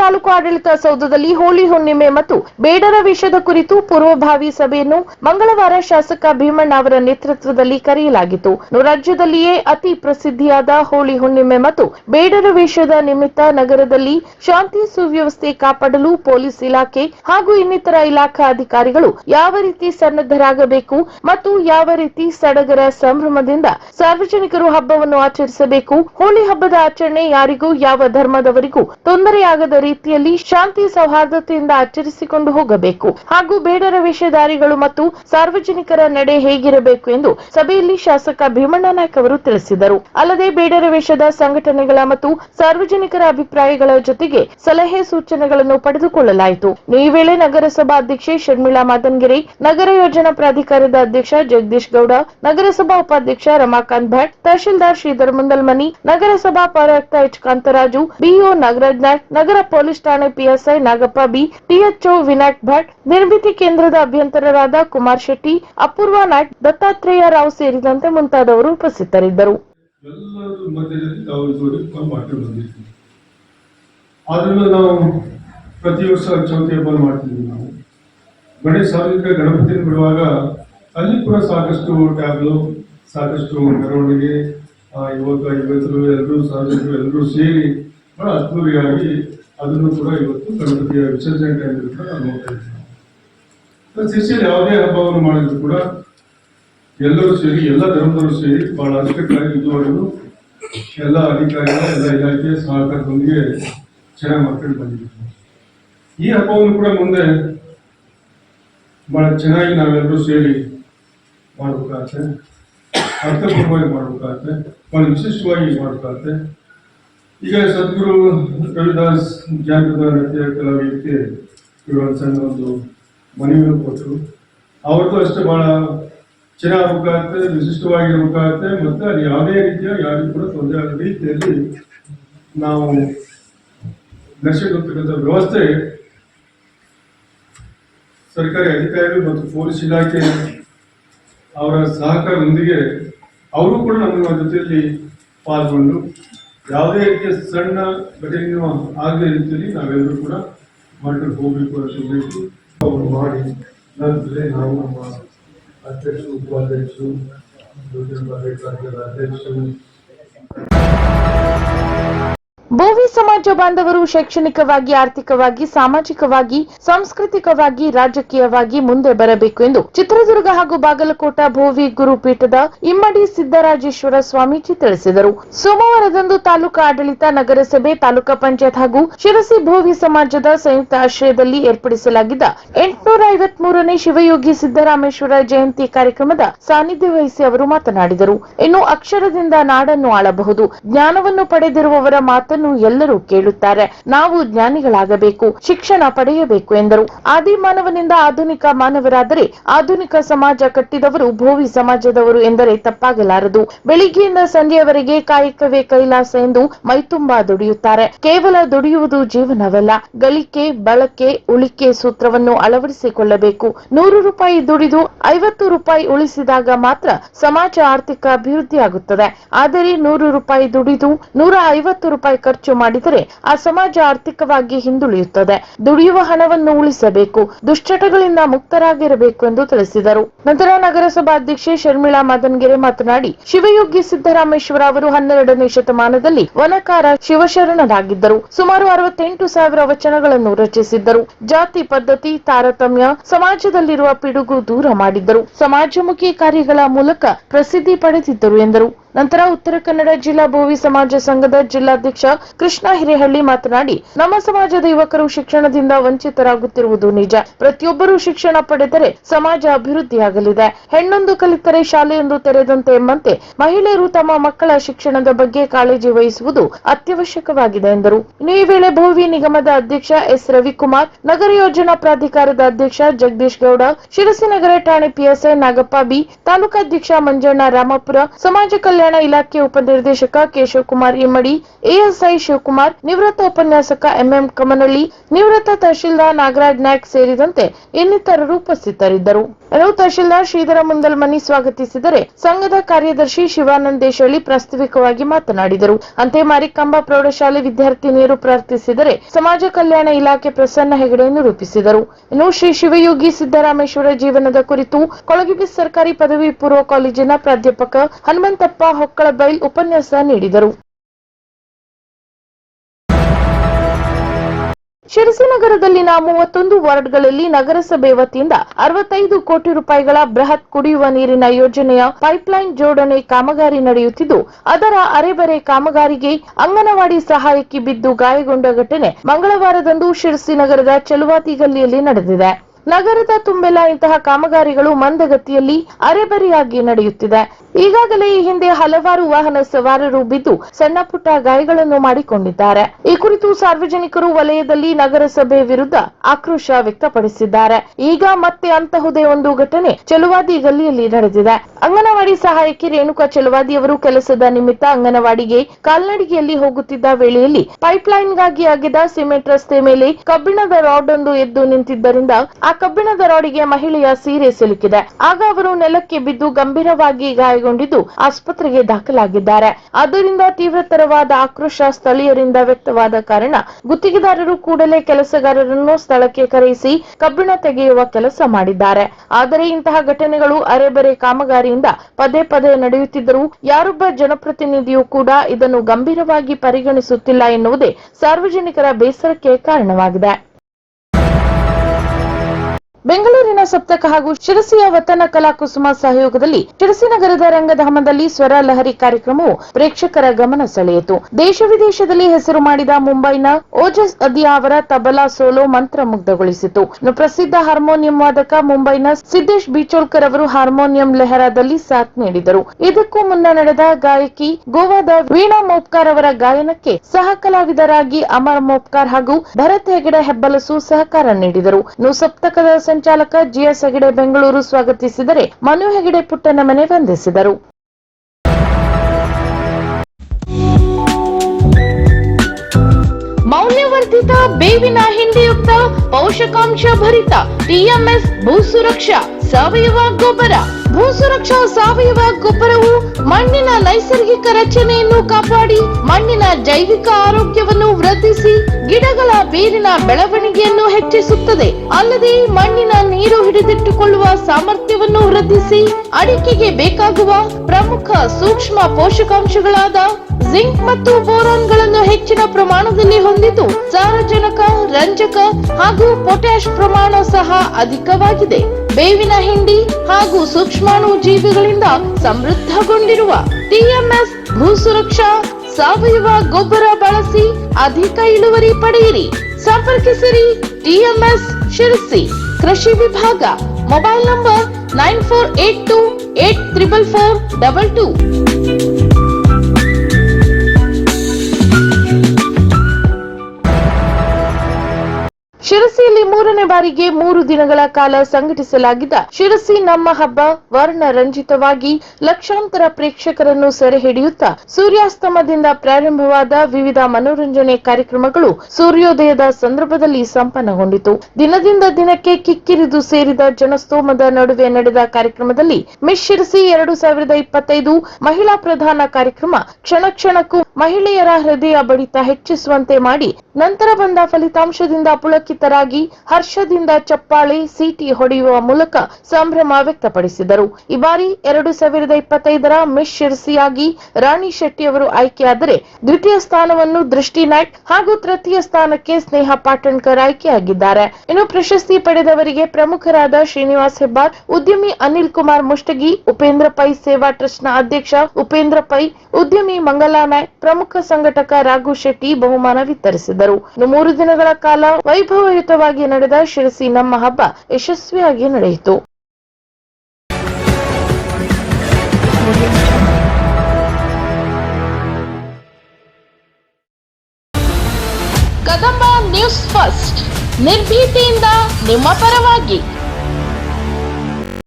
ತಾಲೂಕು ಆಡಳಿತ ಸೌಧದಲ್ಲಿ ಹೋಳಿ ಹುಣ್ಣಿಮೆ ಮತ್ತು ಬೇಡರ ವೇಷದ ಕುರಿತು ಪೂರ್ವಭಾವಿ ಸಭೆಯನ್ನು ಮಂಗಳವಾರ ಶಾಸಕ ಭೀಮಣ್ಣ ಅವರ ನೇತೃತ್ವದಲ್ಲಿ ಕರೆಯಲಾಗಿತ್ತು. ರಾಜ್ಯದಲ್ಲಿಯೇ ಅತಿ ಪ್ರಸಿದ್ಧಿಯಾದ ಹೋಳಿ ಹುಣ್ಣಿಮೆ ಮತ್ತು ಬೇಡರ ವೇಷದ ನಿಮಿತ್ತ ನಗರದಲ್ಲಿ ಶಾಂತಿ ಸುವ್ಯವಸ್ಥೆ ಕಾಪಾಡಲು ಪೊಲೀಸ್ ಇಲಾಖೆ ಹಾಗೂ ಇನ್ನಿತರ ಇಲಾಖಾ ಅಧಿಕಾರಿಗಳು ಯಾವ ರೀತಿ ಸನ್ನದ್ಧರಾಗಬೇಕು ಮತ್ತು ಯಾವ ರೀತಿ ಸಡಗರ ಸಂಭ್ರಮದಿಂದ ಸಾರ್ವಜನಿಕರು ಹಬ್ಬವನ್ನು ಆಚರಿಸಬೇಕು, ಹೋಳಿ ಹಬ್ಬದ ಆಚರಣೆ ಯಾರಿಗೂ ಯಾವ ಧರ್ಮದವರಿಗೂ ತೊಂದರೆಯಾಗದ ರೀತಿಯಲ್ಲಿ ಶಾಂತಿ ಸೌಹಾರ್ದತೆಯಿಂದ ಆಚರಿಸಿಕೊಂಡು ಹೋಗಬೇಕು. ಹಾಗೂ ಬೇಡರ ವೇಷಧಾರಿಗಳು ಮತ್ತು ಸಾರ್ವಜನಿಕರ ನಡೆ ಹೇಗಿರಬೇಕು ಎಂದು ಸಭೆಯಲ್ಲಿ ಶಾಸಕ ಭೀಮಣ್ಣ ನಾಯ್ಕ ಅವರು ತಿಳಿಸಿದರು. ಅಲ್ಲದೆ ಬೇಡರ ವೇಷದ ಸಂಘಟನೆಗಳ ಮತ್ತು ಸಾರ್ವಜನಿಕರ ಅಭಿಪ್ರಾಯಗಳ ಜೊತೆಗೆ ಸಲಹೆ ಸೂಚನೆಗಳನ್ನು ಪಡೆದುಕೊಳ್ಳಲಾಯಿತು. ಈ ವೇಳೆ ನಗರಸಭಾ ಅಧ್ಯಕ್ಷೆ ಶರ್ಮಿಳಾ ಮಾದನ್ಗಿರಿ ನಗರ ಯೋಜನಾ ಪ್ರಾಧಿಕಾರದ ಅಧ್ಯಕ್ಷ ಜಗದೀಶ್ ಗೌಡ, ನಗರಸಭಾ ಉಪಾಧ್ಯಕ್ಷ ರಮಾಕಾಂತ್ ಭಟ್, ತಹಶೀಲ್ದಾರ್ ಶ್ರೀಧರ್ ಮುಂದಲ್ಮನಿ, ನಗರಸಭಾ ಪೌರಾಯುಕ್ತ ಎಚ್ ಕಾಂತರಾಜು, ಬಿಇಒ ನಾಗರಾಜ್ ನಾಯ್ಕ್, ನಗರ ಪೊಲೀಸ್ ಠಾಣೆ PSI Nagappa B, THO Vinayak Bhat, ನಿರ್ಮಿತಿ ಕೇಂದ್ರದ ಅಭ್ಯಂತರರಾದ ಕುಮಾರ್ ಶೆಟ್ಟಿ, ಅಪೂರ್ವ ನಾಯ್ಕ್, ದತ್ತಾತ್ರೇಯ ರಾವ್ ಸೇರಿದಂತೆ ಮುಂತಾದವರು ಉಪಸ್ಥಿತರಿದ್ದರು. ನಾವು ಪ್ರತಿ ವರ್ಷ ಚೌತಿ ಹಬ್ಬ ಮಾಡ್ತಿದ್ವಿ ನಾವು. ಗಣೇಶ ಸಾರ್ವಜನಿಕ ಗಣಪತಿಯನ್ನು ಬಿಡುವಾಗ ಅಲ್ಲಿ ಕೂಡ ಸಾಕಷ್ಟು ಟ್ಯಾಬ್ಲು ಸಾಕಷ್ಟು ಮೆರವಣಿಗೆ ಯುವಕ ಯುವತಿಯರು ಎಲ್ಲರೂ ಸಾರ್ವಜನಿಕರು ಎಲ್ಲರೂ ಸೇರಿ ಬಹಳ ಅದ್ಭುತವಾಗಿ ಅದನ್ನು ಕೂಡ ಇವತ್ತು ಗಣಪತಿಯ ವಿಸರ್ಜನೆ ಟೈಮಲ್ಲಿ ಕೂಡ ನಾವು ನೋಡ್ತಾ ಇದ್ದೀವಿ. ಶಿಷ್ಯರು ಯಾವುದೇ ಹಬ್ಬವನ್ನು ಮಾಡಿದ್ರು ಕೂಡ ಎಲ್ಲರೂ ಸೇರಿ, ಎಲ್ಲ ಧರ್ಮದವರು ಸೇರಿ ಬಹಳ ಅಚ್ಚುಕಟ್ಟಾಗಿ ಇದುವರೆಗೂ ಎಲ್ಲ ಅಧಿಕಾರಿಗಳ, ಎಲ್ಲ ಇಲಾಖೆ ಸಹಕಾರದೊಂದಿಗೆ ಚೆನ್ನಾಗಿ ಮಾಡ್ಕೊಂಡು ಬಂದಿದ್ದೀವಿ. ಈ ಹಬ್ಬವನ್ನು ಕೂಡ ಮುಂದೆ ಬಹಳ ಚೆನ್ನಾಗಿ ನಾವೆಲ್ಲರೂ ಸೇರಿ ಮಾಡ್ಬೇಕಾಗತ್ತೆ. ಅರ್ಥಪೂರ್ಣವಾಗಿ ಮಾಡ್ಬೇಕಾಗತ್ತೆ. ಬಹಳ ವಿಶೇಷವಾಗಿ ಮಾಡ್ಬೇಕಾಗತ್ತೆ. ಈಗ ಸದ್ಗುರು ರವಿದಾಸ್ ಜಾನಪದ ನೃತ್ಯ ಕಲಾವಿದಕ್ಕೆ ಇವರು ಸಣ್ಣ ಒಂದು ಮನವಿಯನ್ನು ಕೊಟ್ಟರು. ಅವ್ರದ್ದು ಅಷ್ಟೇ ಬಹಳ ಚೆನ್ನಾಗಿ ಆಗ್ಬೇಕಾಗತ್ತೆ ವಿಶಿಷ್ಟವಾಗಿರ್ಬೇಕಾಗತ್ತೆ ಮತ್ತು ಅದು ಯಾವುದೇ ರೀತಿಯ ಯಾರಿಗೂ ಕೂಡ ತೊಂದರೆ ಆಗದ ರೀತಿಯಲ್ಲಿ ನಾವು ನಡೆಸಿಕೊಳ್ತಕ್ಕಂಥ ವ್ಯವಸ್ಥೆ ಸರ್ಕಾರಿ ಅಧಿಕಾರಿಗಳು ಮತ್ತು ಪೊಲೀಸ್ ಇಲಾಖೆ ಅವರ ಸಹಕಾರದೊಂದಿಗೆ ಅವರು ಕೂಡ ನಮ್ಮ ಜೊತೆಯಲ್ಲಿ ಪಾಲ್ಗೊಂಡು ಯಾವುದೇ ರೀತಿಯ ಸಣ್ಣ ಘಟನೆಯೂ ಆಗದ ರೀತಿಯಲ್ಲಿ ನಾವೆಲ್ಲರೂ ಕೂಡ ಮಾಡ್ಕೊಂಡು ಹೋಗ್ಬೇಕು ಅಂತ ಹೇಳಿ ಅವರು ಮಾಡಿ ನಂತರ ನಾವು ನಮ್ಮ ಅಧ್ಯಕ್ಷರು, ಉಪಾಧ್ಯಕ್ಷರು ಯೋಜನೆ ಕಾರ್ಯದ ಅಧ್ಯಕ್ಷರು. ಭೋವಿ ಸಮಾಜ ಬಾಂಧವರು ಶೈಕ್ಷಣಿಕವಾಗಿ, ಆರ್ಥಿಕವಾಗಿ, ಸಾಮಾಜಿಕವಾಗಿ, ಸಾಂಸ್ಕೃತಿಕವಾಗಿ, ರಾಜಕೀಯವಾಗಿ ಮುಂದೆ ಬರಬೇಕು ಎಂದು ಚಿತ್ರದುರ್ಗ ಹಾಗೂ ಬಾಗಲಕೋಟ ಭೋವಿ ಗುರುಪೀಠದ ಇಮ್ಮಡಿ ಸಿದ್ದರಾಜೇಶ್ವರ ಸ್ವಾಮೀಜಿ ತಿಳಿಸಿದರು. ಸೋಮವಾರದಂದು ತಾಲೂಕಾ ಆಡಳಿತ, ನಗರಸಭೆ, ತಾಲೂಕಾ ಪಂಚಾಯತ್ ಹಾಗೂ ಶಿರಸಿ ಭೋವಿ ಸಮಾಜದ ಸಂಯುಕ್ತ ಆಶ್ರಯದಲ್ಲಿ ಏರ್ಪಡಿಸಲಾಗಿದ್ದ ಎಂಟುನೂರ ಐವತ್ಮೂರನೇ ಶಿವಯೋಗಿ ಸಿದ್ದರಾಮೇಶ್ವರ ಜಯಂತಿ ಕಾರ್ಯಕ್ರಮದ ಸಾನ್ನಿಧ್ಯ ವಹಿಸಿ ಅವರು ಮಾತನಾಡಿದರು. ಇನ್ನು ಅಕ್ಷರದಿಂದ ನಾಡನ್ನು ಆಳಬಹುದು. ಜ್ಞಾನವನ್ನು ಪಡೆದಿರುವವರ ಮಾತನ್ನು ಎಲ್ಲರೂ ಕೇಳುತ್ತಾರೆ. ನಾವು ಜ್ಞಾನಿಗಳಾಗಬೇಕು, ಶಿಕ್ಷಣ ಪಡೆಯಬೇಕು ಎಂದರು. ಆದಿಮಾನವನಿಂದ ಆಧುನಿಕ ಮಾನವರಾದರೆ ಆಧುನಿಕ ಸಮಾಜ ಕಟ್ಟಿದವರು ಭೋವಿ ಸಮಾಜದವರು ಎಂದರೆ ತಪ್ಪಾಗಲಾರದು. ಬೆಳಿಗ್ಗೆಯಿಂದ ಸಂಜೆಯವರೆಗೆ ಕಾಯಕವೇ ಕೈಲಾಸ ಎಂದು ಮೈತುಂಬಾ ದುಡಿಯುತ್ತಾರೆ. ಕೇವಲ ದುಡಿಯುವುದು ಜೀವನವಲ್ಲ ಗಳಿಕೆ ಬಳಕೆ ಉಳಿಕೆ ಸೂತ್ರವನ್ನು ಅಳವಡಿಸಿಕೊಳ್ಳಬೇಕು. ನೂರು ರೂಪಾಯಿ ದುಡಿದು ಐವತ್ತು ರೂಪಾಯಿ ಉಳಿಸಿದಾಗ ಮಾತ್ರ ಸಮಾಜ ಆರ್ಥಿಕ ಅಭಿವೃದ್ಧಿಯಾಗುತ್ತದೆ. ಆದರೆ ನೂರು ರೂಪಾಯಿ ದುಡಿದು ನೂರ ಐವತ್ತು ರೂಪಾಯಿ ಖರ್ಚು ಮಾಡಿದರೆ ಆ ಸಮಾಜ ಆರ್ಥಿಕವಾಗಿ ಹಿಂದುಳಿಯುತ್ತದೆ. ದುಡಿಯುವ ಹಣವನ್ನು ಉಳಿಸಬೇಕು. ದುಶ್ಚಟಗಳಿಂದ ಮುಕ್ತರಾಗಿರಬೇಕು ಎಂದು ತಿಳಿಸಿದರು. ನಂತರ ನಗರಸಭಾ ಅಧ್ಯಕ್ಷೆ ಶರ್ಮಿಳಾ ಮದನ್ಗೆರೆ ಮಾತನಾಡಿ, ಶಿವಯೋಗಿ ಸಿದ್ದರಾಮೇಶ್ವರ ಅವರು ಹನ್ನೆರಡನೇ ಶತಮಾನದಲ್ಲಿ ವನಕಾರ ಶಿವಶರಣರಾಗಿದ್ದರು. ಸುಮಾರು ಅರವತ್ತೆಂಟು ಸಾವಿರ ವಚನಗಳನ್ನು ರಚಿಸಿದ್ದರು. ಜಾತಿ ಪದ್ಧತಿ, ತಾರತಮ್ಯ, ಸಮಾಜದಲ್ಲಿರುವ ಪಿಡುಗು ದೂರ ಮಾಡಿದ್ದರು. ಸಮಾಜಮುಖಿ ಕಾರ್ಯಗಳ ಮೂಲಕ ಪ್ರಸಿದ್ಧಿ ಪಡೆದಿದ್ದರು ಎಂದರು. ನಂತರ ಉತ್ತರ ಕನ್ನಡ ಜಿಲ್ಲಾ ಭೋವಿ ಸಮಾಜ ಸಂಘದ ಜಿಲ್ಲಾಧ್ಯಕ್ಷ ಕೃಷ್ಣ ಹಿರೇಹಳ್ಳಿ ಮಾತನಾಡಿ, ನಮ್ಮ ಸಮಾಜದ ಯುವಕರು ಶಿಕ್ಷಣದಿಂದ ವಂಚಿತರಾಗುತ್ತಿರುವುದು ನಿಜ. ಪ್ರತಿಯೊಬ್ಬರೂ ಶಿಕ್ಷಣ ಪಡೆದರೆ ಸಮಾಜ ಅಭಿವೃದ್ಧಿಯಾಗಲಿದೆ ಹೆಣ್ಣೊಂದು ಕಲಿತರೆ ಶಾಲೆಯೊಂದು ತೆರೆದಂತೆ ಎಂಬಂತೆ ಮಹಿಳೆಯರು ತಮ್ಮ ಮಕ್ಕಳ ಶಿಕ್ಷಣದ ಬಗ್ಗೆ ಕಾಳಜಿ ವಹಿಸುವುದು ಅತ್ಯವಶ್ಯಕವಾಗಿದೆ ಎಂದರು. ಈ ವೇಳೆ ಭೋವಿ ನಿಗಮದ ಅಧ್ಯಕ್ಷ ಎಸ್. ರವಿಕುಮಾರ್, ನಗರ ಯೋಜನಾ ಪ್ರಾಧಿಕಾರದ ಅಧ್ಯಕ್ಷ ಜಗದೀಶ್ ಗೌಡ, ಶಿರಸಿನಗರ ಠಾಣೆ ಪಿಎಸ್ಐ ನಾಗಪ್ಪ ಬಿ, ತಾಲೂಕಾಧ್ಯಕ್ಷ ಮಂಜಣ್ಣ ರಾಮಪುರ, ಸಮಾಜ ಕಲ್ಯಾಣ ಇಲಾಖೆ ಉಪನಿರ್ದೇಶಕ ಕೇಶವ್ ಕುಮಾರ್ ಇಮ್ಮಡಿ, ಎಎಸ್ಐ ಶಿವಕುಮಾರ್, ನಿವೃತ್ತ ಉಪನ್ಯಾಸಕ ಎಂಎಂ ಕಮನಳ್ಳಿ, ನಿವೃತ್ತ ತಹಶೀಲ್ದಾರ್ ನಾಗರಾಜ್ ನಾಯ್ಕ್ ಸೇರಿದಂತೆ ಇನ್ನಿತರರು ಉಪಸ್ಥಿತರಿದ್ದರು. ಎರಡು ತಹಶೀಲ್ದಾರ್ ಶ್ರೀಧರ ಮುಂದಲ್ಮನಿ ಸ್ವಾಗತಿಸಿದರೆ ಸಂಘದ ಕಾರ್ಯದರ್ಶಿ ಶಿವಾನಂದ್ ದೇಶಳ್ಳಿ ಪ್ರಾಸ್ತಾವಿಕವಾಗಿ ಮಾತನಾಡಿದರು. ಅಂತೆ ಮಾರಿಕಂಬ ಪ್ರೌಢಶಾಲೆ ವಿದ್ಯಾರ್ಥಿನಿಯರು ಪ್ರಾರ್ಥಿಸಿದರೆ ಸಮಾಜ ಕಲ್ಯಾಣ ಇಲಾಖೆ ಪ್ರಸನ್ನ ಹೆಗಡೆ ನಿರೂಪಿಸಿದರು ಇನ್ನು ಶ್ರೀ ಶಿವಯೋಗಿ ಸಿದ್ದರಾಮೇಶ್ವರ ಜೀವನದ ಕುರಿತು ಕೊಳಗಿಬಿ ಸರ್ಕಾರಿ ಪದವಿ ಪೂರ್ವ ಕಾಲೇಜಿನ ಪ್ರಾಧ್ಯಾಪಕ ಹನುಮಂತಪ್ಪ ಹೊಕ್ಕಳಬೈಲ್ ಉಪನ್ಯಾಸ ನೀಡಿದರು. ಶಿರಸಿ ನಗರದಲ್ಲಿನ ಮೂವತ್ತೊಂದು ವಾರ್ಡ್ಗಳಲ್ಲಿ ನಗರಸಭೆ ವತಿಯಿಂದ ಅರವತ್ತೈದು ಕೋಟಿ ರೂಪಾಯಿಗಳ ಬೃಹತ್ ಕುಡಿಯುವ ನೀರಿನ ಯೋಜನೆಯ ಪೈಪ್ಲೈನ್ ಜೋಡಣೆ ಕಾಮಗಾರಿ ನಡೆಯುತ್ತಿದ್ದು, ಅದರ ಅರೆಬರೆ ಕಾಮಗಾರಿಗೆ ಅಂಗನವಾಡಿ ಸಹಾಯಕಿ ಬಿದ್ದು ಗಾಯಗೊಂಡ ಘಟನೆ ಮಂಗಳವಾರದಂದು ಶಿರಸಿ ನಗರದ ಚಲುವಾತಿ ಗಲ್ಲಿಯಲ್ಲಿ ನಡೆದಿದೆ. ನಗರದ ತುಂಬೆಲ್ಲ ಇಂತಹ ಕಾಮಗಾರಿಗಳು ಮಂದಗತಿಯಲ್ಲಿ ಅರೆಬರಿಯಾಗಿ ನಡೆಯುತ್ತಿದೆ. ಈಗಾಗಲೇ ಈ ಹಿಂದೆ ಹಲವಾರು ವಾಹನ ಸವಾರರು ಬಿದ್ದು ಸಣ್ಣ ಪುಟ್ಟ ಗಾಯಗಳನ್ನು ಮಾಡಿಕೊಂಡಿದ್ದಾರೆ. ಈ ಕುರಿತು ಸಾರ್ವಜನಿಕರು ವಲಯದಲ್ಲಿ ನಗರಸಭೆ ವಿರುದ್ಧ ಆಕ್ರೋಶ ವ್ಯಕ್ತಪಡಿಸಿದ್ದಾರೆ. ಈಗ ಮತ್ತೆ ಅಂತಹುದೇ ಒಂದು ಘಟನೆ ಚೆಲುವಾದಿ ಗಲ್ಲಿಯಲ್ಲಿ ನಡೆದಿದೆ. ಅಂಗನವಾಡಿ ಸಹಾಯಕಿ ರೇಣುಕಾ ಚಲುವಾದಿ ಅವರು ಕೆಲಸದ ನಿಮಿತ್ತ ಅಂಗನವಾಡಿಗೆ ಕಾಲ್ನಡಿಗೆಯಲ್ಲಿ ಹೋಗುತ್ತಿದ್ದ ವೇಳೆಯಲ್ಲಿ ಪೈಪ್ಲೈನ್ಗಾಗಿ ಆಗಿದ್ದ ಸಿಮೆಂಟ್ ರಸ್ತೆ ಮೇಲೆ ಕಬ್ಬಿಣದ ರಾಡ್ ಒಂದು ಎದ್ದು ನಿಂತಿದ್ದರಿಂದ ಆ ಕಬ್ಬಿಣದ ರಾಡಿಗೆ ಮಹಿಳೆಯ ಸೀರೆ ಸಿಲುಕಿದೆ. ಆಗ ಅವರು ನೆಲಕ್ಕೆ ಬಿದ್ದು ಗಂಭೀರವಾಗಿ ಗಾಯಗೊಂಡಿದ್ದು ಆಸ್ಪತ್ರೆಗೆ ದಾಖಲಾಗಿದ್ದಾರೆ. ಅದರಿಂದ ತೀವ್ರತರವಾದ ಆಕ್ರೋಶ ಸ್ಥಳೀಯರಿಂದ ವ್ಯಕ್ತವಾದ ಕಾರಣ ಗುತ್ತಿಗೆದಾರರು ಕೂಡಲೇ ಕೆಲಸಗಾರರನ್ನು ಸ್ಥಳಕ್ಕೆ ಕರೆಯಿಸಿ ಕಬ್ಬಿಣ ತೆಗೆಯುವ ಕೆಲಸ ಮಾಡಿದ್ದಾರೆ. ಆದರೆ ಇಂತಹ ಘಟನೆಗಳು ಅರೆಬರೆ ಕಾಮಗಾರಿಯಿಂದ ಪದೇ ಪದೇ ನಡೆಯುತ್ತಿದ್ದರೂ ಯಾರೊಬ್ಬ ಜನಪ್ರತಿನಿಧಿಯೂ ಕೂಡ ಇದನ್ನು ಗಂಭೀರವಾಗಿ ಪರಿಗಣಿಸುತ್ತಿಲ್ಲ ಎನ್ನುವುದೇ ಸಾರ್ವಜನಿಕರ ಬೇಸರಕ್ಕೆ ಕಾರಣವಾಗಿದೆ. ಬೆಂಗಳೂರಿನ ಸಪ್ತಕ ಹಾಗೂ ಶಿರಸಿಯ ವತನ ಕಲಾ ಕುಸುಮ ಸಹಯೋಗದಲ್ಲಿ ಶಿರಸಿ ನಗರದ ರಂಗಧಾಮದಲ್ಲಿ ಸ್ವರ ಲಹರಿ ಕಾರ್ಯಕ್ರಮವು ಪ್ರೇಕ್ಷಕರ ಗಮನ ಸೆಳೆಯಿತು. ದೇಶ ವಿದೇಶದಲ್ಲಿ ಹೆಸರು ಮಾಡಿದ ಮುಂಬೈನ ಓಜಸ್ ಅದಿಯಾ ಅವರ ತಬಲಾ ಸೋಲೋ ಮಂತ್ರ ಮುಗ್ಧಗೊಳಿಸಿತು. ಪ್ರಸಿದ್ಧ ಹಾರ್ಮೋನಿಯಂ ವಾದಕ ಮುಂಬೈನ ಸಿದ್ದೇಶ್ ಬಿಚೋಲ್ಕರ್ ಅವರು ಹಾರ್ಮೋನಿಯಂ ಲೆಹರಾದಲ್ಲಿ ಸಾಥ್ ನೀಡಿದರು. ಇದಕ್ಕೂ ಮುನ್ನ ನಡೆದ ಗಾಯಕಿ ಗೋವಾದ ವೀಣಾ ಮೋಪ್ಕಾರ್ ಅವರ ಗಾಯನಕ್ಕೆ ಸಹ ಕಲಾವಿದರಾಗಿ ಅಮರ್ ಮೋಪ್ಕಾರ್ ಹಾಗೂ ಭರತ್ ಹೆಗಡೆ ಹೆಬ್ಬಲಸು ಸಹಕಾರ ನೀಡಿದರು. ಸಪ್ತಕದ ಸಂಚಾಲಕ ಜಿಎಸ್ ಹೆಗಡೆ ಬೆಂಗಳೂರು ಸ್ವಾಗತಿಸಿದರೆ ಮನು ಹೆಗಡೆ ಪುಟ್ಟನ ಮನೆ ವಂದಿಸಿದರು. ಮೌಲ್ಯವರ್ಧಿತ ಬೇವಿನ ಹಿಂಡಿಯುಕ್ತ ಪೋಷಕಾಂಶ ಭರಿತ ಟಿಎಂಎಸ್ ಭೂ ಸುರಕ್ಷಾ, ಸಾವಯವ ಗೊಬ್ಬರ. ಭೂ ಸುರಕ್ಷಾ ಸಾವಯವ ಗೊಬ್ಬರವು ಮಣ್ಣಿನ ನೈಸರ್ಗಿಕ ರಚನೆಯನ್ನು ಕಾಪಾಡಿ, ಮಣ್ಣಿನ ಜೈವಿಕ ಆರೋಗ್ಯವನ್ನು ವೃದ್ಧಿಸಿ, ಗಿಡಗಳ ಬೇರಿನ ಬೆಳವಣಿಗೆಯನ್ನು ಹೆಚ್ಚಿಸುತ್ತದೆ. ಅಲ್ಲದೆ ಮಣ್ಣಿನ ನೀರು ಹಿಡಿದಿಟ್ಟುಕೊಳ್ಳುವ ಸಾಮರ್ಥ್ಯವನ್ನು ವೃದ್ಧಿಸಿ, ಅಡಿಕೆಗೆ ಬೇಕಾಗುವ ಪ್ರಮುಖ ಸೂಕ್ಷ್ಮ ಪೋಷಕಾಂಶಗಳಾದ ಜಿಂಕ್ ಮತ್ತು ಬೋರಾನ್ಗಳನ್ನು ಹೆಚ್ಚಿನ ಪ್ರಮಾಣದಲ್ಲಿ ಹೊಂದಿದ್ದು ಸಾರಜನಕ ರಂಜಕ ಹಾಗೂ ಪೊಟ್ಯಾಶ್ ಪ್ರಮಾಣ ಸಹ ಅಧಿಕವಾಗಿದೆ. ಬೇವಿನ ಹಿಂಡಿ ಹಾಗೂ ಸೂಕ್ಷ್ಮಾಣು ಜೀವಿಗಳಿಂದ ಸಮೃದ್ಧಗೊಂಡಿರುವ ಟಿಎಂಎಸ್ ಭೂ ಸುರಕ್ಷಾ ಸಾವಯವ ಗೊಬ್ಬರ ಬಳಸಿ ಅಧಿಕ ಇಳುವರಿ ಪಡೆಯಿರಿ. ಸಂಪರ್ಕಿಸಿರಿ ಟಿಎಂಎಸ್ ಶಿರಸಿ. ಕೃಷಿ ವಿಭಾಗ mobile number nine four eight two eight triple four double two. ഇല്ല ಮೂರನೇ ಬಾರಿಗೆ ಮೂರು ದಿನಗಳ ಕಾಲ ಸಂಘಟಿಸಲಾಗಿದ್ದ ಶಿರಸಿ ನಮ್ಮ ಹಬ್ಬ ವರ್ಣ ರಂಜಿತವಾಗಿ ಲಕ್ಷಾಂತರ ಪ್ರೇಕ್ಷಕರನ್ನು ಸೆರೆ ಹಿಡಿಯುತ್ತಾ ಸೂರ್ಯಾಸ್ತಮದಿಂದ ಪ್ರಾರಂಭವಾದ ವಿವಿಧ ಮನೋರಂಜನೆ ಕಾರ್ಯಕ್ರಮಗಳು ಸೂರ್ಯೋದಯದ ಸಂದರ್ಭದಲ್ಲಿ ಸಂಪನ್ನಗೊಂಡಿತು. ದಿನದಿಂದ ದಿನಕ್ಕೆ ಕಿಕ್ಕಿರಿದು ಸೇರಿದ ಜನಸ್ತೋಮದ ನಡುವೆ ನಡೆದ ಕಾರ್ಯಕ್ರಮದಲ್ಲಿ ಮಿಸ್ ಶಿರಸಿ ಎರಡು ಸಾವಿರದ ಇಪ್ಪತ್ತೈದು ಮಹಿಳಾ ಪ್ರಧಾನ ಕಾರ್ಯಕ್ರಮ ಕ್ಷಣ ಕ್ಷಣಕ್ಕೂ ಮಹಿಳೆಯರ ಹೃದಯ ಬಡಿತ ಹೆಚ್ಚಿಸುವಂತೆ ಮಾಡಿ ನಂತರ ಬಂದ ಫಲಿತಾಂಶದಿಂದ ಪುಳಕಿತರಾಗಿ ಹರ್ಷದಿಂದ ಚಪ್ಪಾಳಿ ಸಿಟಿ ಹೊಡೆಯುವ ಮೂಲಕ ಸಂಭ್ರಮ ವ್ಯಕ್ತಪಡಿಸಿದರು. ಈ ಬಾರಿ ಎರಡು ಸಾವಿರದ ಇಪ್ಪತ್ತೈದರ ಮಿಸ್ ಶಿರ್ಸಿಯಾಗಿ ರಾಣಿ ಶೆಟ್ಟಿ ಅವರು ಆಯ್ಕೆಯಾದರೆ ದ್ವಿತೀಯ ಸ್ಥಾನವನ್ನು ದೃಷ್ಟಿ ನಾಯ್ಕ್ ಹಾಗೂ ತೃತೀಯ ಸ್ಥಾನಕ್ಕೆ ಸ್ನೇಹ ಪಾಟಣ್ಕರ್ ಆಯ್ಕೆಯಾಗಿದ್ದಾರೆ. ಇನ್ನು ಪ್ರಶಸ್ತಿ ಪಡೆದವರಿಗೆ ಪ್ರಮುಖರಾದ ಶ್ರೀನಿವಾಸ್ ಹೆಬ್ಬಾರ್, ಉದ್ಯಮಿ ಅನಿಲ್ ಕುಮಾರ್ ಮುಷ್ಟಗಿ, ಉಪೇಂದ್ರ ಪೈ ಸೇವಾ ಟ್ರಸ್ಟ್ನ ಅಧ್ಯಕ್ಷ ಉಪೇಂದ್ರ ಪೈ, ಉದ್ಯಮಿ ಮಂಗಲಾ ನಾಯ್ಕ್, ಪ್ರಮುಖ ಸಂಘಟಕ ರಾಘು ಶೆಟ್ಟಿ ಬಹುಮಾನ ವಿತರಿಸಿದರು. ಮೂರು ದಿನಗಳ ಕಾಲ ವೈಭವಯುತವಾಗಿ ನಡೆದ ಶಿರಸಿ ನಮ್ಮ ಹಬ್ಬ ಯಶಸ್ವಿಯಾಗಿ ನಡೆಯಿತು. Kadamba news first. ನಿರ್ಭೀತಿಯಿಂದ ನಿಮ್ಮ ಪರವಾಗಿ.